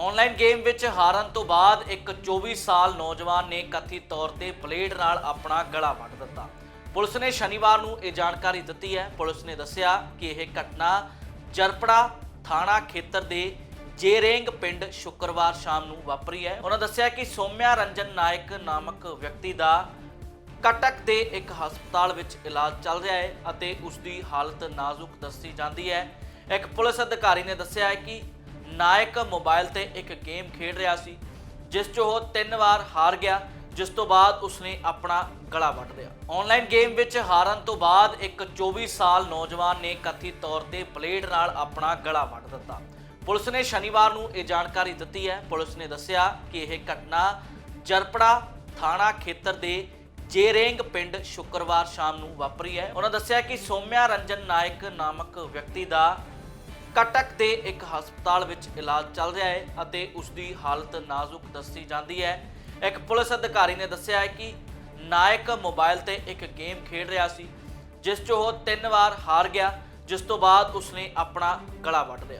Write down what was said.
Online game ਵਿੱਚ ਹਾਰਨ ਤੋਂ ਬਾਅਦ ਇੱਕ 24 ਸਾਲ ਨੌਜਵਾਨ ਨੇ ਕਥਿਤ ਤੌਰ ਤੇ ਬਲੇਡ ਨਾਲ ਆਪਣਾ ਗਲਾ ਵੱਢ ਦਿੱਤਾ। ਪੁਲਿਸ ਨੇ ਸ਼ਨੀਵਾਰ ਨੂੰ ਇਹ ਜਾਣਕਾਰੀ ਦਿੱਤੀ ਹੈ। ਪੁਲਿਸ ਨੇ ਦੱਸਿਆ ਕਿ ਇਹ ਘਟਨਾ ਜਰਪੜਾ ਥਾਣਾ ਖੇਤਰ ਦੇ ਜੇਰੇਂਗ ਪਿੰਡ ਸ਼ੁੱਕਰਵਾਰ ਸ਼ਾਮ ਨੂੰ ਵਾਪਰੀ ਹੈ। ਉਹਨਾਂ ਦੱਸਿਆ ਕਿ ਸੋਮਿਆ ਰੰਜਨ ਨਾਇਕ ਨਾਮਕ ਵਿਅਕਤੀ ਦਾ ਕਟਕ ਦੇ ਇੱਕ ਹਸਪਤਾਲ ਵਿੱਚ ਇਲਾਜ ਚੱਲ ਰਿਹਾ ਹੈ ਅਤੇ ਉਸ ਦੀ ਹਾਲਤ ਨਾਜ਼ੁਕ ਦੱਸੀ ਜਾਂਦੀ ਹੈ। ਇੱਕ ਪੁਲਿਸ ਅਧਿਕਾਰੀ ਨੇ ਦੱਸਿਆ ਹੈ ਕਿ ਨਾਇਕ ਮੋਬਾਈਲ ਤੇ ਇੱਕ ਗੇਮ ਖੇਡ ਰਿਹਾ ਸੀ, ਜਿਸ 'ਚ ਉਹ ਤਿੰਨ ਵਾਰ ਹਾਰ ਗਿਆ, ਜਿਸ ਤੋਂ ਬਾਅਦ ਉਸਨੇ ਆਪਣਾ ਗਲਾ ਵੱਢ ਲਿਆ। ਆਨਲਾਈਨ ਗੇਮ ਵਿੱਚ ਹਾਰਨ ਤੋਂ ਬਾਅਦ ਇੱਕ 24 ਸਾਲ ਨੌਜਵਾਨ ਨੇ ਕਥਿਤ ਤੌਰ ਤੇ ਬਲੇਡ ਨਾਲ ਆਪਣਾ ਗਲਾ ਵੱਢ ਦਿੱਤਾ। ਪੁਲਿਸ ਨੇ ਸ਼ਨੀਵਾਰ ਨੂੰ ਇਹ ਜਾਣਕਾਰੀ ਦਿੱਤੀ ਹੈ। ਪੁਲਿਸ ਨੇ ਦੱਸਿਆ ਕਿ ਇਹ ਘਟਨਾ ਜਰਪੜਾ ਥਾਣਾ ਖੇਤਰ ਦੇ ਜੇਰੇਂਗ ਪਿੰਡ ਸ਼ੁੱਕਰਵਾਰ ਸ਼ਾਮ ਨੂੰ ਵਾਪਰੀ ਹੈ। ਉਹਨਾਂ ਦੱਸਿਆ ਕਿ ਸੋਮਿਆ ਰੰਜਨ ਨਾਇਕ ਨਾਮਕ ਵਿਅਕਤੀ ਦਾ ਕਟਕ ਦੇ ਇੱਕ ਹਸਪਤਾਲ ਵਿੱਚ ਇਲਾਜ ਚੱਲ ਰਿਹਾ ਹੈ ਅਤੇ ਉਸ ਦੀ ਹਾਲਤ ਨਾਜ਼ੁਕ ਦੱਸੀ ਜਾਂਦੀ ਹੈ। ਇੱਕ ਪੁਲਿਸ ਅਧਿਕਾਰੀ ਨੇ ਦੱਸਿਆ ਹੈ ਕਿ ਨਾਇਕ ਮੋਬਾਈਲ ਤੇ ਇੱਕ ਗੇਮ ਖੇਡ ਰਿਹਾ ਸੀ, ਜਿਸ 'ਚ ਉਹ ਤਿੰਨ ਵਾਰ ਹਾਰ ਗਿਆ, ਜਿਸ ਤੋਂ ਬਾਅਦ ਉਸਨੇ ਆਪਣਾ ਗਲਾ ਵੱਢ ਲਿਆ।